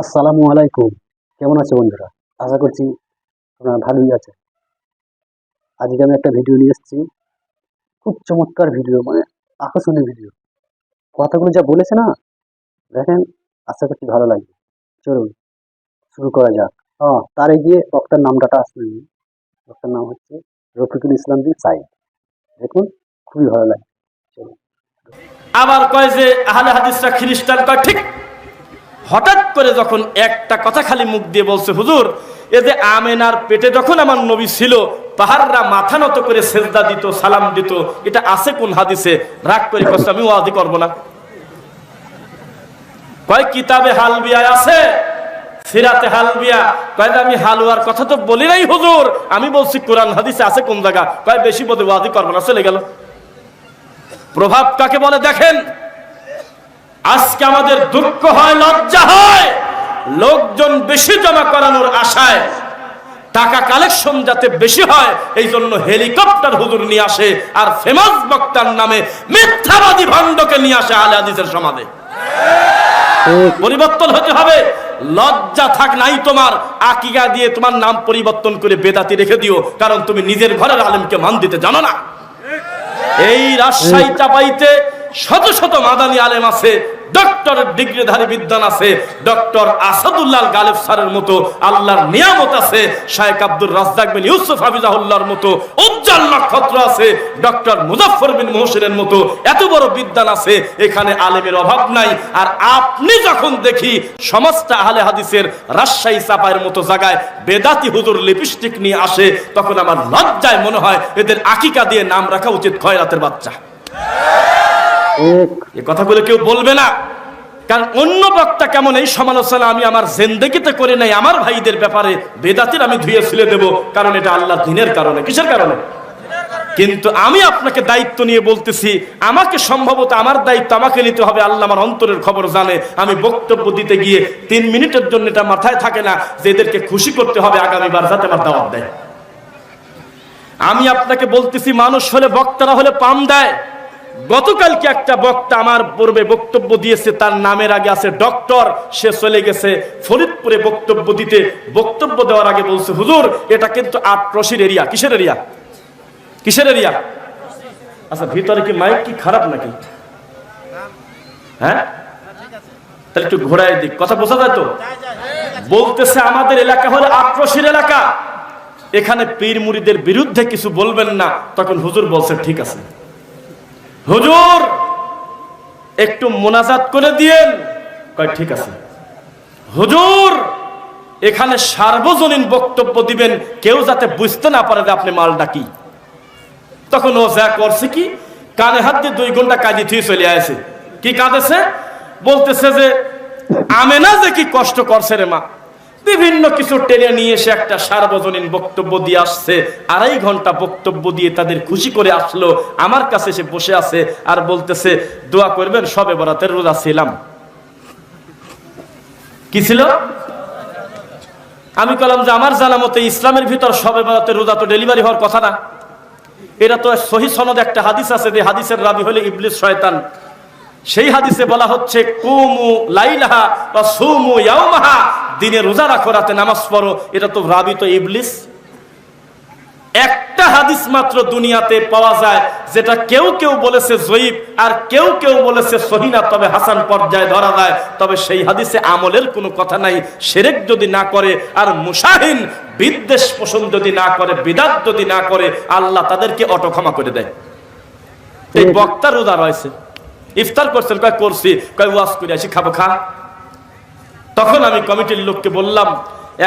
আসসালামু আলাইকুম। কেমন আছে বন্ধুরা? আশা করছি তোমরা ভালোই আছে। আজকে আমি একটা ভিডিও নিয়ে এসেছি। খুব চমৎকার ভিডিও মানে আকর্ষণীয় ভিডিও। কথাগুলো যা বলেছে না, দেখেন, আশা করছি ভালো লাগবে। চলুন, শুরু করা যাক। হ্যাঁ তার এগিয়ে বক্তার নামটা আসলে বক্তার নাম হচ্ছে রফিকুল ইসলাম বিন সাইদ। দেখুন, খুবই ভালো লাগে চলুন। আবার কয় যে আহলে হাদিসরা খ্রিস্টান কয়, ঠিক হঠাৎ করে যখন একটা কথা খালি মুখ দিয়ে বলছে, হুজুর এ যে আমেনার পেটে যখন আমার নবী ছিল, পাহাড়রা মাথা নত করে সেজদা দিত, সালাম দিত, এটা আছে কোন হাদিসে? রাগ করে কষ্ট, আমি ওয়াদি করব না। কয়, কিতাবে হালবিয়ায় আছে, সিরাতে হালবিয়া। কয়, আমি হালুয়ার কথা তো বলি নাই, হুজুর। আমি বলছি, কোরআন হাদিসে আছে কোন জায়গা? কয়, বেশি বোধ ওয়াদি করব না। চলে গেল। প্রভাব কাকে বলে দেখেন? আজকে আমাদের দুঃখ হয়, লজ্জা হয়। লোকজন বেশি জমা করানোর আশায় টাকা কালেকশন যাতে বেশি হয় এই জন্য হেলিকপ্টার হুজুর নিয়ে আসে আর ফেমাস বক্তার নামে মিথ্যাবাদী ভণ্ডকে নিয়ে আসে আলে হাদিসের সমাজে। পরিবর্তন হতে হবে। লজ্জা থাক নাই তোমার, আকিকা দিয়ে তোমার নাম পরিবর্তন করে বেদাতি রেখে দিও, কারণ তুমি নিজের ঘরের আলেমকে মান দিতে জানো না। এই রাজশাহী চাপাইতে শত শত মাদানী আলেম আছে, ডক্টর ডিগ্রিধারী বিদ্যান আছে, ডক্টর আসাদুল্লাহ গালেব স্যারের মতো আল্লাহর নিয়ামত আছে শায়েক আব্দুর রাজ্জাক বিন ইউসুফ হাফিজাহুল্লাহর মতো উজ্জ্বল নক্ষত্র আছে, ডক্টর মুজাফফর বিন মোহসিনের মতো এত বড় বিদ্যান আছে, এখানে আলেমের অভাব নাই। আর আপনি যখন দেখি সমস্ত আহলে হাদিসের রাজশাহী চাপায়ের মতো জায়গায় বেদাতি হুজুর লিপস্টিক নিয়ে আসে, তখন আমার লজ্জায় মনে হয় এদের আকিকা দিয়ে নাম রাখা উচিত, খয়রাতের বাচ্চা। এ কথাগুলো কেউ বলবে না। কারণ অন্য বক্তা কেমন, এই সমালোচনা আমি আমার জেন্দেগিতে করে নাই, আমার ভাইদের ব্যাপারে বেদাতির আমি ধুয়ে ছিলে দেব, কারণ এটা আল্লাহ দিনের কারণে। কিসের কারণে? কিন্তু আমি আপনাকে দায়িত্ব নিয়ে বলতেছি, আমাকে সম্ভবত আমার দায়িত্ব আমাকে নিতে হবে, আল্লাহ আমার অন্তরের খবর জানে। আমি বক্তব্য দিতে গিয়ে তিন মিনিটের জন্য এটা মাথায় থাকে না যে এদেরকে খুশি করতে হবে আগামীবার যাতে আমার দাওয়াত দেয়। আমি আপনাকে বলতেছি, মানুষ হলে বক্তারা হলে পাম দেয়। গতকালকে একটা বক্তা আমার পূর্বে বক্তব্য দিয়েছে, তার নামের আগে আছে ডক্টর, সে চলে গেছে ফরিদপুরে বক্তব্য দিতে। বক্তব্য দেওয়ার আগে বলছে, হুজুর, এটা কিন্তু আটরশির এরিয়া। কিসের এরিয়া? কিসের এরিয়া? আচ্ছা ভিতরে কি মাইক কি খারাপ নাকি? হ্যাঁ? তাহলে একটু ঘোরায় দিক। কথা বোঝা যায় তো? বলতেছে, আমাদের এলাকা হলো আটরশির এলাকা। এখানে পীর মুড়িদের বিরুদ্ধে কিছু বলবেন না। তখন হুজুর বলছে, ঠিক আছে। হুজুর, একটু মোনাজাত করে দিয়েন। কয়, ঠিক আছে। হুজুর, এখানে সার্বজনীন বক্তব্য দিবেন, কেউ যাতে বুঝতে না পারে যে আপনি মালটা কি। তখন ও যা করছে কি, কানে হাত দিয়ে দুই ঘণ্টা কাজে থুয়ে চলে আসে কি কাঁদেছে? বলতেছে যে, আমেনা যে কি কষ্ট করছে রে মা। বিভিন্ন কিছু টেনে নিয়ে এসে একটা সার্বজনীন বক্তব্য দিয়ে আসছে। আড়াই ঘণ্টা বক্তব্য দিয়ে তাদের খুশি করে আসলো। আমার কাছে এসে বসে আছে আর বলতেছে, দোয়া করবেন, সবে বরাতের রোজা ছিলাম। কি ছিল? আমি কলাম যে আমার জানা মতে ইসলামের ভিতর সবে বরাতের রোজা তো ডেলিভারি হওয়ার কথা না। এটা তো সহি সনদ একটা হাদিস আছে যে হাদিসের রাবি হলে ইবলিস শয়তান। সেই হাদিসে বলা হচ্ছে, কুমু লাইলাহা বা সুমু ইয়াউমাহা। দিনে রোজা রাখো, রাতে নামাজ পড়ো। এটা তো রাবি তো ইবলিস। একটা হাদিস মাত্র দুনিয়াতে পাওয়া যায়, যেটা কেউ কেউ বলেছে জয়ীব আর কেউ কেউ বলেছে সহিনা তবে হাসান পর্যায়ে ধরা যায়। তবে সেই হাদিসে আমলের কোনো কথা নাই। সেরেক যদি না করে আর মুসাহিন বিদ্বেষ পোষণ যদি না করে, বিদাত যদি না করে, আল্লাহ তাদেরকে অটো ক্ষমা করে দেয়। এই বক্তা রোজা রয়েছে। ইফতার করছেন, কয়, করছি। কয়, ওয়াজ করে আসি, খাব, খা। তখন আমি কমিটির লোককে বললাম,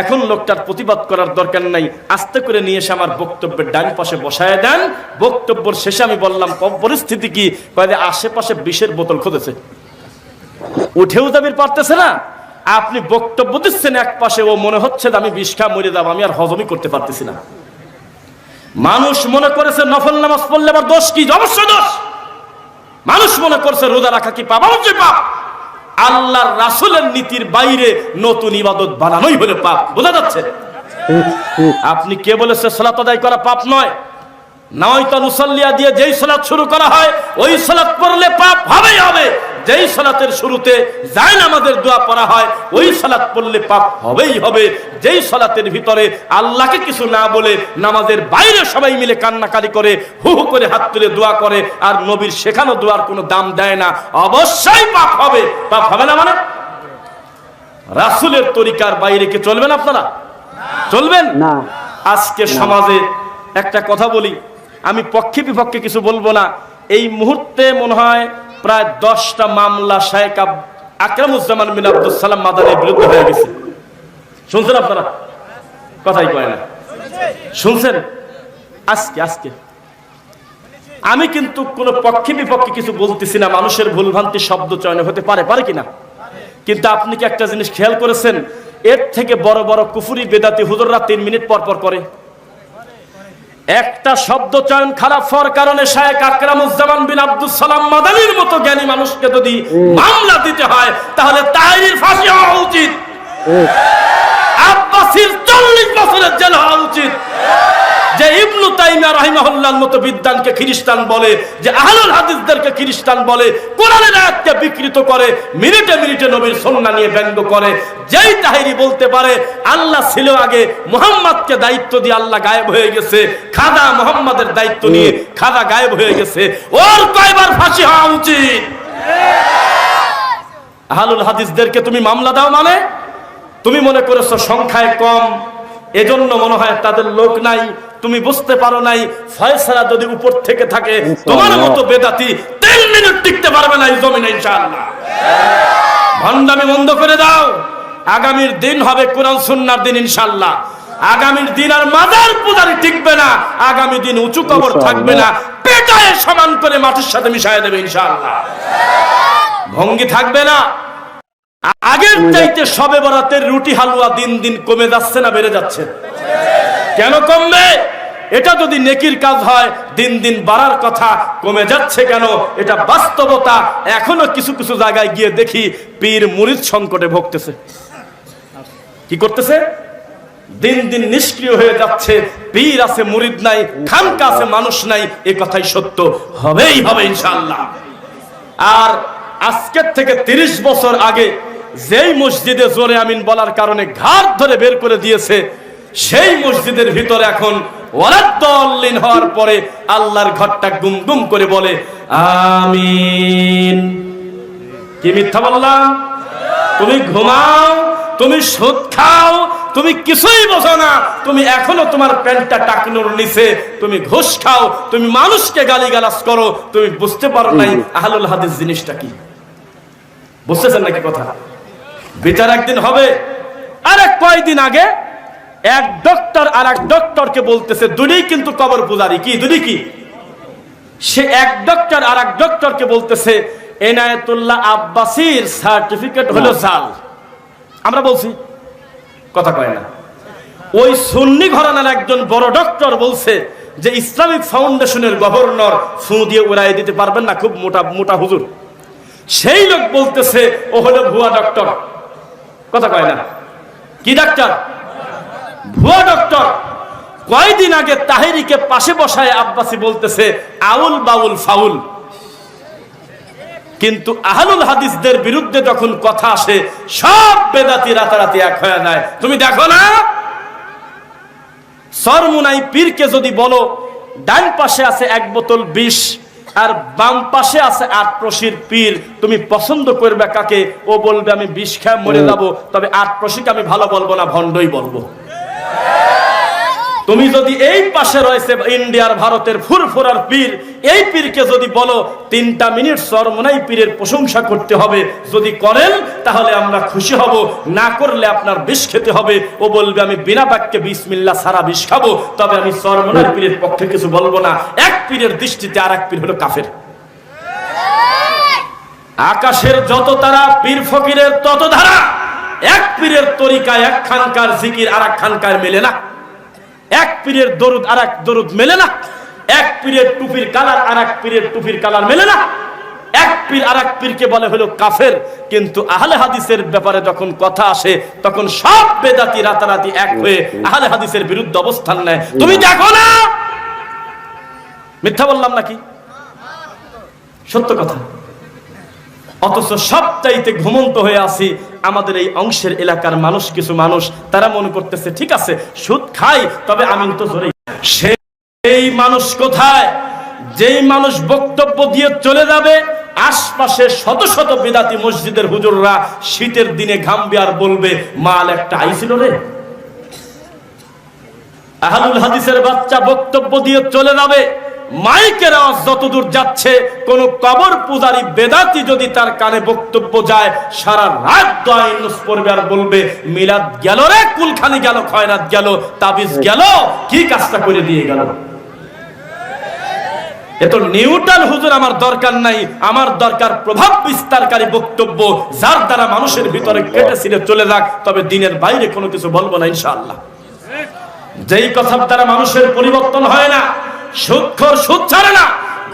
এখন লোকটার প্রতিবাদ করার দরকার নাই, আস্তে করে নিয়ে এসে আমার বক্তব্যের ডান পাশে বসায় দেন। বক্তব্যের শেষে আমি বললাম পরিস্থিতি কি? কয়ে আশেপাশে বিষের বোতল খুঁজেছে। উঠেও দাবির পারতেছে না। আপনি বক্তব্য দিচ্ছেন এক পাশে, ও মনে হচ্ছে আমি বিষ মরে যাব, আমি আর হজমই করতে পারতেছি না। মানুষ মনে করেছে, নফল নামাজ পড়লে আমার দোষ কি? অবশ্যই দোষ। মানুষ মনে করছে রোজা রাখা কি পাপ? যে পাপ। আল্লাহর রাসুলের নীতির বাইরে নতুন ইবাদত বানানোই হলো পাপ। বোঝা যাচ্ছে? আপনি কে বলেছে সালাত আদায় করা পাপ নয়? নয় তো মুসল্লিয়া দিয়ে যেই সালাত শুরু করা হয়, ওই সালাত পড়লে পাপ হবেই হবে। যেই সালাতের শুরুতে যায় নামাজের দোয়া পড়া হয় ওই সালাত পড়লে পাপ হবেই হবে। যেই সালাতের ভিতরে আল্লাহকে কিছু না বলে নামাজের বাইরে সবাই মিলে কান্নাকারি করে হু হু করে হাত তুলে দোয়া করে আর নবীর শেখানো দোয়ার কোনো দাম দেয় না। অবশ্যই পাপ হবে। পাপ হবে না মানে? রাসুলের তরিকার বাইরে কি চলবেন আপনারা? চলবেন? না। আজকে সমাজে একটা কথা বলি। আমি পক্ষে বিপক্ষে কিছু বলব না। এই মুহূর্তে মনে হয় প্রায় দশটা মামলা শায়েক আকরামুজ্জামান বিন আব্দুল সালাম মাদানের বিরুদ্ধে হয়ে গেছে। শুনছেন আপনারা? কথাই কয় না। শুনছেন? আজকে আজকে। আমি কিন্তু কোনো পক্ষে বিপক্ষে কিছু বলতেছি না। মানুষের ভুলভ্রান্তি শব্দ চয়ন হতে পারে পারে কিনা? কিন্তু আপনি কি একটা জিনিস খেয়াল করেছেন? এর থেকে বড় বড় কুফুরি বেদাতি হুজুররা তিন মিনিট পর পর করে। একটা শব্দ চয়ন খারাপ হওয়ার কারণে শায়েক আকরামুজ্জামান বিন আব্দুল সালাম মাদানির মতো জ্ঞানী মানুষকে যদি মামলা দিতে হয় তাহলে তাহিরির ফাঁসি হওয়া উচিত। আব্বাসির চল্লিশ বছরের জেল হওয়া উচিত। যে ইবনু তাইমিয়া রাহিমাহুল্লাহর মতো বিদ্যানকে খ্রিস্টান বলে যে আহলুল হাদিসদেরকে খ্রিস্টান বলে কোরআনের আয়াতকে বিকৃত করে, মিনিটে মিনিটে নবীর সন্না নিয়ে ব্যঙ্গ করে। যেই তাহিরি বলতে পারে, আল্লাহ ছিল আগে মোহাম্মদকে দায়িত্ব দিয়ে আল্লাহ গায়েব হয়ে গেছে। খাদা মোহাম্মদের দায়িত্ব নিয়ে খাদা গায়েব হয়ে গেছে। ওর কয়বার ফাঁসি হওয়া উচিত? আহলুল হাদিসদেরকে তুমি মামলা দাও মানে? তুমি মনে করেছ সংখ্যায় কম, এজন্য মনে হয় তাদের লোক নাই। তুমি বুঝতে পারো নাই ফয়সালা যদি উপর থেকে থাকে তোমার মতো বেদাতি তিন মিনিট টিকতে পারবে না এই জমিনে ইনশাআল্লাহ। ভণ্ডামি বন্ধ করে দাও। আগামীর দিন হবে কোরআন সুন্নার দিন ইনশাআল্লাহ। আগামীর দিন আর মাজার পূজারি টিকবে না আগামী দিন উঁচু কবর থাকবে না পেটায় সমান করে মাটির সাথে মিশায় দেবে ইনশাআল্লাহ। ভঙ্গি থাকবে না। আগের চাইতে সবে বরাতের রুটি হালুয়া দিন দিন কমে যাচ্ছে না বেড়ে যাচ্ছে। কেন কমবে? এটা যদি নেকির কাজ হয়, দিন দিন বাড়ার কথা, কমে যাচ্ছে কেন? এটা বাস্তবতা। এখনও কিছু কিছু জায়গায় গিয়ে দেখি পীর মুরিদ সংকটে ভুগতেছে। কি করতেছে? দিন দিন নিষ্ক্রিয় হয়ে যাচ্ছে। পীর আছে, মুরিদ নাই, খানকা আছে, মানুষ নাই, এ কথাই সত্য। হবেই হবে ইনশাআল্লাহ। আর আজকের থেকে ৩০ বছর আগে যেই মসজিদে জোরে আমিন বলার কারণে ঘাট ধরে বের করে দিয়েছে সেই মসজিদের ভিতরে এখন ওয়ারাদ্দল্লিন হওয়ার পরে আল্লাহর ঘরটা গুম গুম করে বলে, আমিন। কি মিথ্যা বললাম তুমি ঘুমাও, তুমি সুদ খাও, তুমি কিছুই বোঝো না। তুমি এখনও তোমার প্যান্টটা টাকনোর নিচে, তুমি ঘুষ খাও, তুমি মানুষকে গালিগালাজ করো, তুমি বুঝতে পারো নাই আহলুল হাদিস জিনিসটা কি। বুঝতেছেন নাকি কথা? বিচার একদিন হবে আরে কয়দিন আগে এক ডক্টর আর এক ডক্টরকে বলতেছে দুটোই কিন্তু কবর পূজারি। কি দুটি কি? সে এক ডক্টর আর এক ডক্টরকে বলতেছে এনায়েতুল্লাহ আব্বাসির সার্টিফিকেট হলো জাল। আমরা বলছি কথা কয় না। ওই সুন্নি ঘরানার একজন বড় ডক্টর বলছে যে ইসলামিক ফাউন্ডেশনের গভর্নর ফু দিয়ে উড়াই দিতে পারবেন না খুব মোটা মোটা হুজুর। সেই লোক বলতেছে ও হলো ভুয়া ডক্টর কথা কয় না। কি ডাক্তার ভুয়া ডক্টর কয়দিন আগে তাহেরিকে পাশে বসায় আব্বাসি বলতেছে আউল বাউল ফাউল। কিন্তু আহলুল হাদিসদের বিরুদ্ধে যখন কথা আসে সব বেদাতি রাতারাতি এক হয়ে যায় তুমি দেখো না? সরমুনাই পীরকে যদি বলো ডান পাশে আছে এক বোতল বিষ আর বাম পাশে আছে আট প্রশির পীর তুমি পছন্দ করবে কাকে? ও বলবে আমি বিষ খেয়ে মরে যাব তবে আট প্রশিকে আমি ভালো বলব না ভণ্ডই বলব। তুমি যদি এই পাশে রয়েছে ইন্ডিয়ার, ভারতের ফুরফুরার পীর, এই পীরকে যদি বলো, তিনটা মিনিট সরমনাই পীরের প্রশংসা করতে হবে। যদি করেন, তাহলে আমরা খুশি হব। না করলে আপনার বিষ খেতে হবে। ও বলবে, আমি বিনা বাক্যে বিসমিল্লা সারা বিষ খাব। তবে আমি সরমনাই পীরের পক্ষে কিছু বলব না। এক পীরের দৃষ্টিতে আর এক পীর হলো কাফের। আকাশের যত তারা, পীর ফকিরের তত ধারা। এক পীরের তরিকায় এক খানকার জিকির আর এক খানকার মেলে না। এক পীরের দরুদ আর এক দরুদ মেলে না। এক পীরের টুপির কালার আর এক পীরের টুপির কালার মেলে না। এক পীর আর এক পীরকে বলে হলো কাফের। কিন্তু আহলে হাদিসের ব্যাপারে যখন কথা আসে, তখন সব বেদাতি রাতারাতি এক হয়ে আহলে হাদিসের বিরুদ্ধে অবস্থান নেয়। তুমি দেখো না! মিথ্যা বললাম নাকি? সত্য কথা। অথচ সবচাইতে ঘুমন্ত হয়ে আছি আমাদের এই অংশের এলাকার মানুষ, কিছু মানুষ, তারা মনে করতেছে, ঠিক আছে, সুদ খাই, তবে আমিন তো জোরে সেই মানুষ কোথায়? যেই মানুষ বক্তব্য দিয়ে চলে যাবে, আশপাশে শত শত বিদাতি মসজিদের হুজুররা শীতের দিনে ঘামবে আর বলবে, মাল একটা আইছিল রে। আহলুল হাদিসের বাচ্চা বক্তব্য দিয়ে চলে যাবে মাইকের আওয়াজ যতদূর যাচ্ছে, কোন কবর পূজারী বেদাতি যদি তার কানে বক্তব্য যায়, সারা রাত পড়বে আর বলবে, মিলাদ গেল রে, কুলখানি গেল, খয়রাত গেল, তাবিজ গেল, কি কাজটা করে দিয়ে গেল? এত হুজুর আমার দরকার নাই, আমার দরকার প্রভাব বিস্তারকারী বক্তব্য, যার দ্বারা মানুষের ভিতরে কেটে চলে যাক, তবে দিনের বাইরে কোনো কিছু বলব না যেই কথার দ্বারা মানুষের পরিবর্তন হয় না সুদখোর সুদ ছাড়ে না,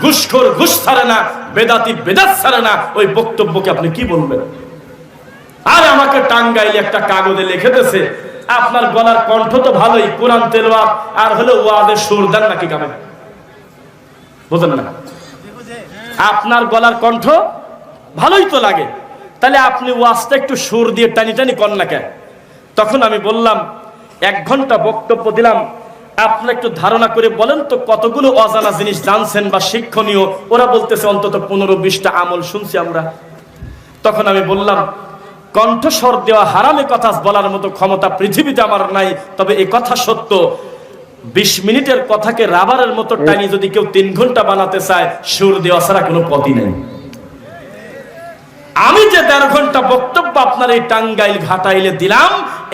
ঘুষখোর ঘুষ ছাড়ে না, বেদাতি বেদাত ছাড়ে না। ওই বক্তব্যকে আপনি কি বলবেন? আর আমাকে টাঙ্গাইলে একটা কাগজে লিখে দিয়েছে, আপনার গলার কণ্ঠ তো ভালোই, কোরআন তেলাওয়াত আর হলো ওয়াজের সুর দেন নাকি গাবেন বুঝলেন না? আপনার গলার কণ্ঠ ভালোই তো লাগে, তাহলে আপনি ওয়াজটা একটু সুর দিয়ে টানি টানি কর না কেন? তখন আমি বললাম, এক ঘণ্টা বক্তব্য দিলাম আপনি একটু ধারণা করে বলেন তো, কতগুলো অজানা জিনিস জানছেন বা শিক্ষণীয়? ওরা বলতেছে, অন্তত পনেরো বিশটা আমল শুনছি আমরা। তখন আমি বললাম, কণ্ঠস্বর দেওয়া হারামে কথা বলার মতো ক্ষমতা পৃথিবীতে আমার নাই, তবে এই কথা সত্য। বিশ মিনিটের কথাকে রাবারের মতো টানি যদি কেউ তিন ঘণ্টা বানাতে চায়, সুর দেওয়া ছাড়া কোনো পথই নেই। আমি যে দেড় ঘণ্টা বক্তব্য আপনার এই টাঙ্গাইল ঘাটাইলে দিলাম।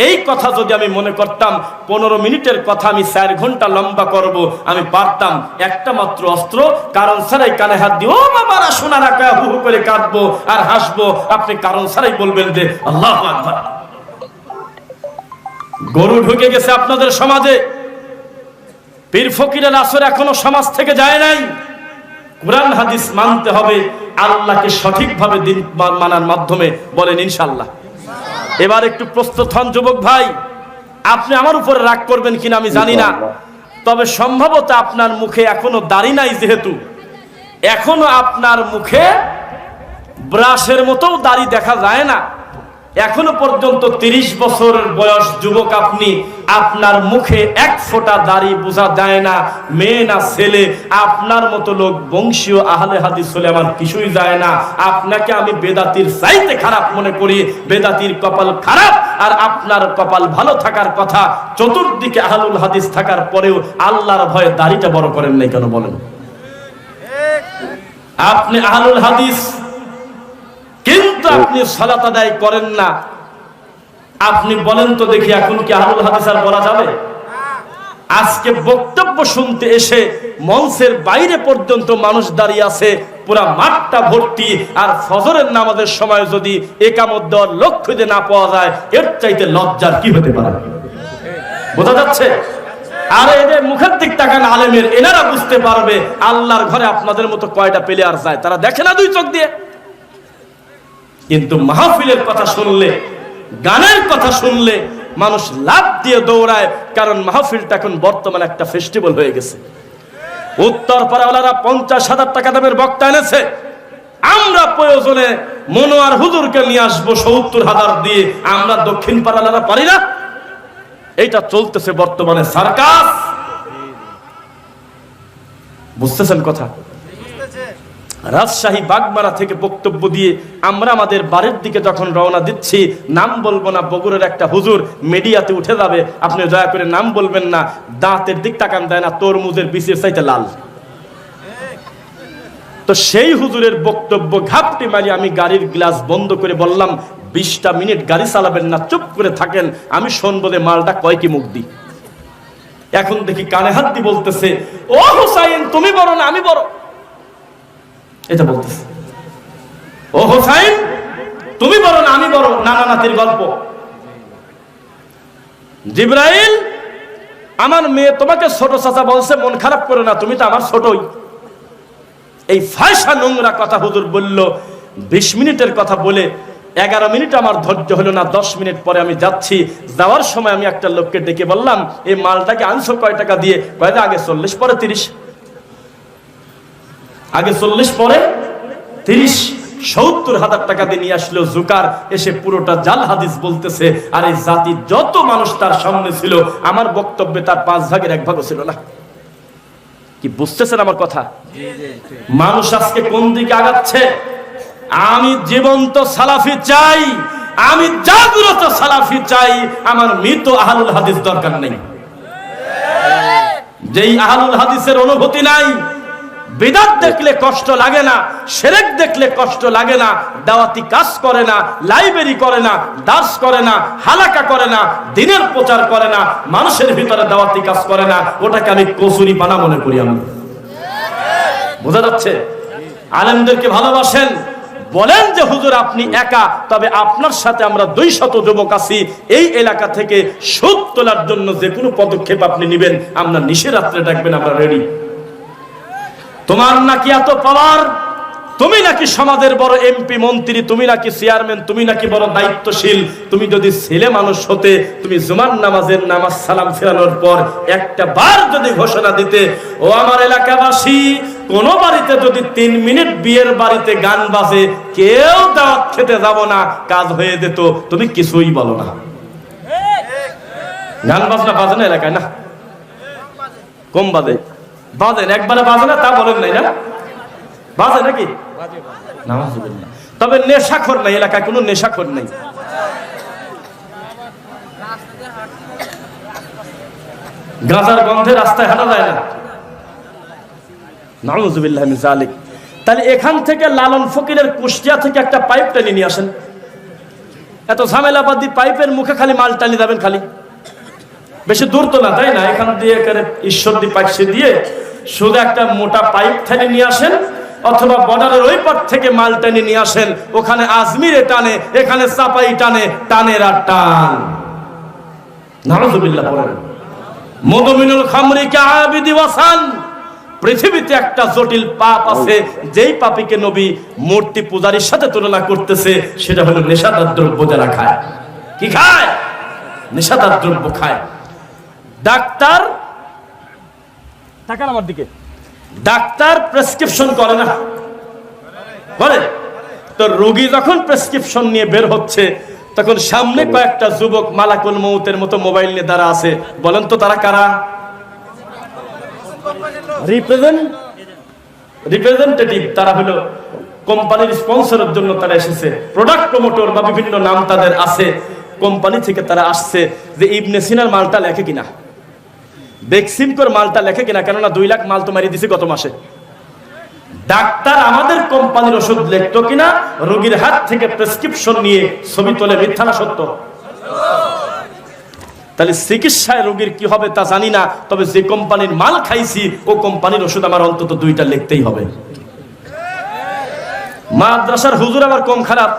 এই কথা যদি আমি মনে করতাম, পনেরো মিনিটের কথা আমি চার ঘণ্টা লম্বা করব, আমি পারতাম। একটা মাত্র অস্ত্র, কারণ ছাড়াই কানে হাত দিয়ে, ও বাবারা সোনারা কয়া হু হু করে কাঁদবো আর হাসবো। আপনি কারণ ছাড়াই বলবেন যে, আল্লাহ গরু ঢুকে গেছে আপনাদের সমাজে। পীর ফকিরের আসর এখনও সমাজ থেকে যায় নাই। কোরআন হাদিস মানতে হবে আল্লাহকে সঠিকভাবে দিন মানার মাধ্যমে বলেন ইনশাল্লাহ এবার একটু প্রস্তুত হন যুবক ভাই আপনি আমার উপরে রাগ করবেন কিনা আমি জানি না তবে সম্ভবত আপনার মুখে এখনও দাড়ি নাই যেহেতু। এখনও আপনার মুখে ব্রাশের মতো দাড়ি দেখা যায় না। এখনও পর্যন্ত তিরিশ বছরের বয়স যুবক আপনি আপনার মুখে এক ফোঁটা দাড়ি বোঝা যায় না মেয়ে না ছেলে আপনার মতো লোক বংশীয় আহলে হাদিস হলে আমার কিছুই যায় না। আপনাকে আমি বেদাতির চাইতে খারাপ মনে করি বেদাতির কপাল খারাপ আর আপনার কপাল ভালো থাকার কথা চতুর্দিকে আহলুল হাদিস থাকার পরেও আল্লাহর ভয়ে দাড়িটা বড় করেন নাই কেন বলেন? আপনি আহলুল হাদিস কিন্তু আপনি সালাত আদায় করেন না। আপনি বলেন তো দেখি এখন কি আহলুল হাদিস আর বলা যাবে? আজকে বক্তব্য শুনতে এসে মঞ্চের বাইরে পর্যন্ত মানুষ দাঁড়িয়ে আছে, পুরা মাঠটা ভর্তি, আর ফজরের নামাজের সময় যদি একামত দেওয়ার লক্ষ্য যে না পাওয়া যায়, এর চাইতে লজ্জার কি হতে পারে? বোঝা যাচ্ছে? আর এদের মুখের দিক তাকান আলেমের, এনারা বুঝতে পারবে, আল্লাহর ঘরে আপনাদের মতো কয়টা প্লেয়ার যায়, তারা দেখে না দুই চোখ দিয়ে। কিন্তু মাহফিলের কথা শুনলে, গানের কথা শুনলে মানুষ লাভ দিয়ে দৌড়ায়, কারণ মাহফিলটা এখন বর্তমানে একটা ফেস্টিভ্যাল হয়ে গেছে। উত্তর পাড়াওয়ালারা পঞ্চাশ হাজার টাকা দামের বক্তা এনেছে। আমরা প্রয়োজনে মনোয়ার হুজুরকে নিয়ে আসব সত্তর হাজার দিয়ে। আমরা দক্ষিণ পাড়ালারা পারি না। এইটা চলতেছে বর্তমানে সার্কাস। বুঝতেছেন কথা? রাজশাহী বাগমারা থেকে বক্তব্য দিয়ে আমরা আমাদের বাড়ির দিকে যখন রওনা দিচ্ছি, নাম বলব না, বগুড়ের একটা হুজুর মিডিয়াতে উঠে যাবে। আপনি দয়া করে নাম বলবেন না, দাঁতের দিক তাকান দেয় না, তরমুজের বিচের চাইতে লাল। তো সেই হুজুরের বক্তব্য ঘাপটি মারি আমি গাড়ির গ্লাস বন্ধ করে বললাম, বিশটা মিনিট গাড়ি চালাবেন না, চুপ করে থাকেন, আমি যে মালটা কয়টি মুখ দিই এখন দেখি কানে হাত দিয়ে বলতেছে, ও হুসাইন, তুমি বড় না, আমি বড়। এটা বলতেছে। ও হোসাইন, তুমি বলো না, আমি বলো নানা নাতির গল্প। জিব্রাইল, আমার মেয়ে তোমাকে ছোট চাচা বলছে, মন খারাপ করো না, তুমি তো আমার ছোটই। এই ফায়সা নোংরা কথা হুজুর বলল, বিশ মিনিটের কথা বলে, এগারো মিনিট আমার ধৈর্য হলো না, দশ মিনিট পরে আমি যাচ্ছি। যাওয়ার সময় আমি একটা লোককে ডেকে বললাম, এই মালটাকে আনছো কয় টাকা দিয়ে? কয়টা আগে চল্লিশ, পরে তিরিশ। আগে চল্লিশ, পরে তিরিশ। সত্তর হাজার টাকা দিয়ে নিয়ে আসলো জুকার। এসে পুরোটা জাল হাদিস বলতেছে, আর এই জাতি যত মানুষ তার সামনে ছিল, আমার বক্তব্যে তার পাঁচ ভাগের এক ভাগও ছিল না। কি বুঝতেছেন আমার কথা? মানুষ আজকে কোন দিকে আগাচ্ছে? আমি জীবন্ত সালাফি চাই, আমি জাগ্রত সালাফি চাই, আমার মৃত আহলুল হাদিস দরকার নেই। যেই আহলুল হাদিসের অনুভূতি নাই বিদাত দেখলে কষ্ট লাগে না, সেরেক দেখলে কষ্ট লাগে না, দাওয়াতি কাজ করে না, লাইব্রেরি করে না দাস করে না, হালাকা করে না, দিনের প্রচার করে না, মানুষের ভিতরে দাওয়াতি কাজ করে না, ওটাকে আমি কসুরি পানা মনে করি আমি বোঝা যাচ্ছে? আলেমদেরকে ভালোবাসেন, বলেন যে, হুজুর, আপনি একা, তবে আপনার সাথে আমরা দুই শত যুবক আছি, এই এলাকা থেকে সুদ তোলার জন্য যে কোনো পদক্ষেপ আপনি নেবেন, আমরা নিশে রাত্রে ডাকবেন, আমরা রেডি তোমার নাকি এত পাওয়ার তুমি নাকি সমাজের বড় এমপি মন্ত্রী, তুমি নাকি চেয়ারম্যান তুমি নাকি বড় দায়িত্বশীল? তুমি যদি ছেলে মানুষ হতে, তুমি জুমার নামাজের নামাজ সালাম ফেরানোর পর একটা বার যদি ঘোষণা দিতে, ও আমার এলাকাবাসী, কোন বাড়িতে যদি তিন মিনিট বিয়ের বাড়িতে গান বাজে, কেউ দাওয়াত খেতে যাব না, কাজ হয়ে যেত, তুমি কিছুই বলো না। গান বাজনা বাজে না এলাকায়, না? কম বাজে। বাজেন একবারে বাজে না, তা বলেন নাই না? বাজে নাকি। তবে নেশাখোর নাই এলাকায় কোনো নেশাখোর নাই। গাঁজার গন্ধে রাস্তায় হাঁটা যায় না। তাহলে এখান থেকে লালন ফকিরের কুষ্টিয়া থেকে একটা পাইপ টেনে নিয়ে আসেন। এত ঝামেলাবাদী পাইপের মুখে খালি মাল টানি যাবেন খালি। বেশি দূর তো না, তাই না? এখান দিয়ে এখানে ঈশ্বর দিয়ে পাইছে দিয়ে শুধু একটা মোটা পাইপ টেনে নিয়ে আসেন, অথবা বর্ডারের ওই পার থেকে মাল টেনে নিয়ে আসেন, ওখানে আজমিরে টানে, এখানে চাপাই টানে, টানের আর টান। নারজুবিল্লাহ পড়েন। মদমিনুল খামরিকে আবিদি ওয়াসান। পৃথিবীতে একটা জটিল পাপ আছে, যেই পাপীকে নবী মূর্তি পূজারীর সাথে তুলনা করতেছে, সেটা হলো নেশাদার দ্রব্য যারা খায়। কি খায়? নেশাদার দ্রব্য খায়। ডাক্তার তাকান আমার দিকে। ডাক্তার প্রেসক্রিপশন করে না। করে তো রোগী যখন প্রেসক্রিপশন নিয়ে বের হচ্ছে তখন সামনে কয়েকটা যুবক মালাকুল মৌতের মতো মোবাইল নিয়ে দাঁড়া আছে। বলেন তো তারা কারা? রিপ্রেজেন্ট রিপ্রেজেন্টেটিভ তারা হলো কোম্পানির স্পন্সরের জন্য তারা এসেছে। প্রোডাক্ট প্রমোটর বা বিভিন্ন নাম তাদের আছে। কোম্পানি থেকে তারা আসছে যে ইবনে সিনার মালটা লেখে কিনা। বেক্সিমকোর মালটা লেখে কিনা, কেননা দুই লাখ মাল তো মারিয়ে দিছে গত মাসে। ডাক্তার আমাদের কোম্পানির ওষুধ লিখতো কিনা, রোগীর হাত থেকে প্রেসক্রিপশন নিয়ে ছবি তোলে, মিথ্যা না সত্য? তাহলে চিকিৎসায় রোগীর কি হবে তা জানি না, তবে যে কোম্পানির মাল খাইছি, ও কোম্পানির ওষুধ আমার অন্তত দুইটা লিখতেই হবে। মাদ্রাসার হুজুর আবার কম খারাপ?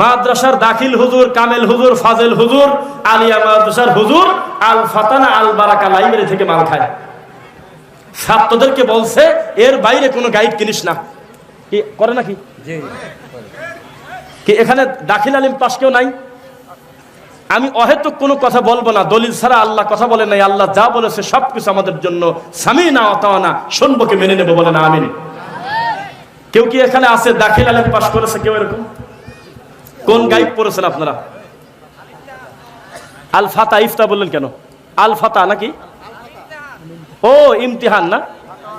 মাদ্রাসার দাখিল হুজুর কামেল হুজুর ফাজেল হুজুর আলিয়া মাদ্রাসার হুজুর আল ফাতানা আল বারাকা লাইব্রেরি থেকে মাল খায়। ছাত্রদেরকে বলছে এর বাইরে কোনো গাইড কিনিস না। কি করে নাকি? কি এখানে দাখিল আলিম পাশ কেউ নাই? আমি অহেতুক কোনো কথা বলব না দলিল ছাড়া আল্লাহ কথা বলে নাই আল্লাহ যা বলেছে সবকিছু আমাদের জন্য স্বামী না অতাওয়া শুনব কে মেনে নেব বলে না আমিন। কেউ কি এখানে আছে দাখিল আলিম পাশ করেছে কেউ এরকম? কোন গাইড পড়েছেন আপনারা? আল ফাতা ইফতা বললেন কেন? আল ফাতা নাকি? ও, ইমতিহান না?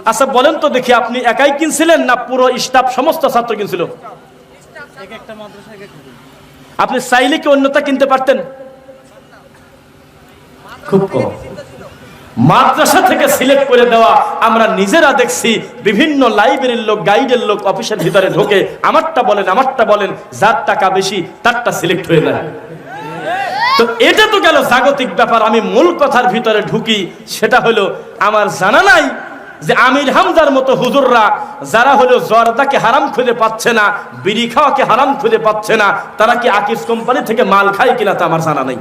আচ্ছা বলেন তো দেখি আপনি একাই কিনছিলেন না পুরো স্টাফ, সমস্ত ছাত্র কিনছিল? আপনি চাইলে কি অন্যতা কিনতে পারতেন? খুব কম। মাদ্রাসা থেকে সিলেক্ট করে দেওয়া। আমরা নিজেরা দেখছি বিভিন্ন লাইব্রেরির লোক, গাইডের লোক অফিসের ভিতরে ঢোকে। আমারটা বলেন আমারটা বলেন যার টাকা বেশি, তারটা সিলেক্ট হয়ে যায়। তো এটা তো গেল জাগতিক ব্যাপার। আমি মূল কথার ভিতরে ঢুকি, সেটা হলো, আমার জানা নাই যে আমির হামদার মতো হুজুররা, যারা হলো জর্দাকে হারাম খুঁজে পাচ্ছে না, বিড়ি খাওয়াকে হারাম খুঁজে পাচ্ছে না, তারা কি আকিস কোম্পানি থেকে মাল খায় কিনা তা আমার জানা নেই।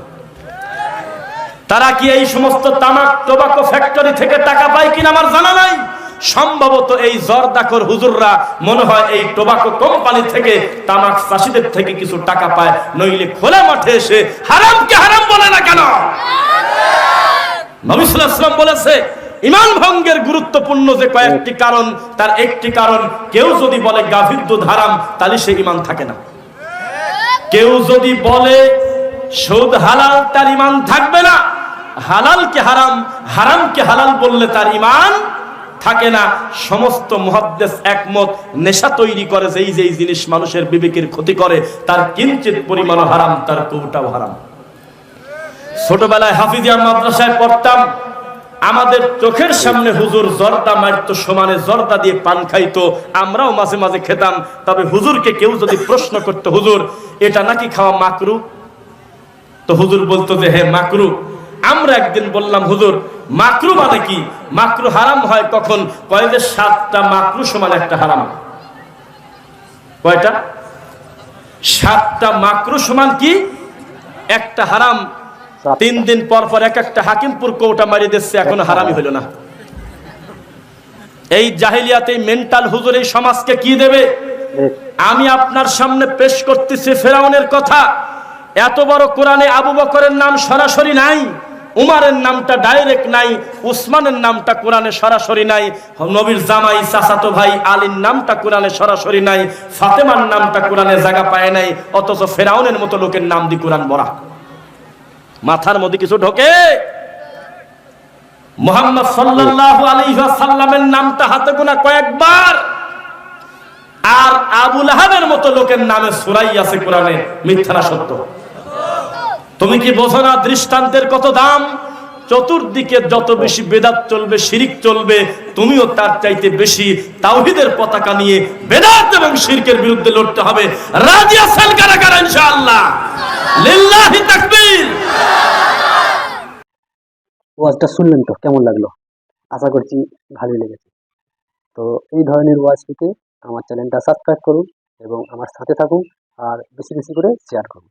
তারা কি এই সমস্ত তামাক, টোবাকো ফ্যাক্টরি থেকে টাকা পায় কিনা আমার জানা নাই? সম্ভবত এই জর্দাকর হুজুররা মনে হয় এই টোবাকো কোম্পানি থেকে তামাক চাষিদের থেকে কিছু টাকা পায়, নইলে খোলা মাঠে এসে হারামকে হারাম বলে না কেন? নবী সাল্লাল্লাহু আলাইহি ওয়াসাল্লাম বলেছে, ইমান ভঙ্গের গুরুত্বপূর্ণ যে কয়েকটি কারণ, তার একটি কারণ, কেউ যদি বলে গাভীর দুধ হারাম, তাহলে সে ইমান থাকে না। কেউ যদি বলে সুদ হালাল, তার ইমান থাকবে না। হালালকে হারাম, হারামকে হালাল বললে তার ইমান থাকে না। সমস্ত মহাদ্দেশ একমত, নেশা তৈরি করে যেই যেই জিনিস মানুষের বিবেকের ক্ষতি করে, তার কিঞ্চিত পরিমাণ হারাম, তার কৌটাও হারাম। ছোটবেলায় হাফিজিয়া মাদ্রাসায় পড়তাম, আমাদের চোখের সামনে হুজুর জর্দা মারতো, সমানে জর্দা দিয়ে পান খাইতো, আমরাও মাঝে মাঝে খেতাম। তবে হুজুরকে কেউ যদি প্রশ্ন করতো, হুজুর, এটা নাকি খাওয়া মাকরু? তো হুজুর বলতো যে হে মাকরু। আমরা একদিন বললাম হুজুর মাকরু মানে কি? মাকরু হারাম হয় কখন? কয় যে সাতটা মাকরু সমান একটা হারাম। কয়টা? সাতটা মাকরু সমান কি? একটা হারাম। তিন দিন পর পর এক একটা হাকিমপুর কৌটা মারি দিচ্ছে এখনও হারামি। হইল না। এই জাহিলিয়াতে মেন্টাল হুজুর এই সমাজকে কি দেবে? আমি আপনার সামনে পেশ করতেছি ফেরাউনের কথা। এত বড় কোরআনে আবু বকরের নাম সরাসরি নাই। উমারের নামটা ডাইরেক্ট নাই, উসমানের নামটা কোরআনে সরাসরি নাই, নবীর জামাই চাচাতো ভাই আলীর নামটা কোরআনে সরাসরি নাই, ফাতেমার নামটা কোরআনে জায়গা পায় নাই, অথচ ফেরাউনের মতো লোকের নাম দি কোরআন বরা মাথার মধ্যে কিছু ঢোকে। মোহাম্মদ সাল্লাল্লাহু আলাইহি ওয়াসাল্লামের নামটা হাতে গোনা কয়েকবার। আর আবুল আহাবের মতো লোকের নামে সুরাই আছে কোরআনে, মিথ্যা না সত্য। তুমি কি বোঝো না দৃষ্টান্তের কত দাম? চতুর্দিকে যত বেশি বেদাত চলবে, শিরিক চলবে, তুমিও তার চাইতে বেশি তাওহিদের পতাকা নিয়ে বেদাত এবং শিরকের বিরুদ্ধে লড়তে হবে। রাজি আছেন কারা কারা, ইনশাআল্লাহ? লিল্লাহি তাকবীর! ওয়াজটা শুনলেন তো, কেমন লাগল? আশা করছি ভালোই লেগেছে। তো এই ধরনের ওয়াজ পেতে আমার চ্যানেলটা সাবস্ক্রাইব করুন এবং আমার সাথে থাকুন আর বেশি বেশি করে শেয়ার করুন।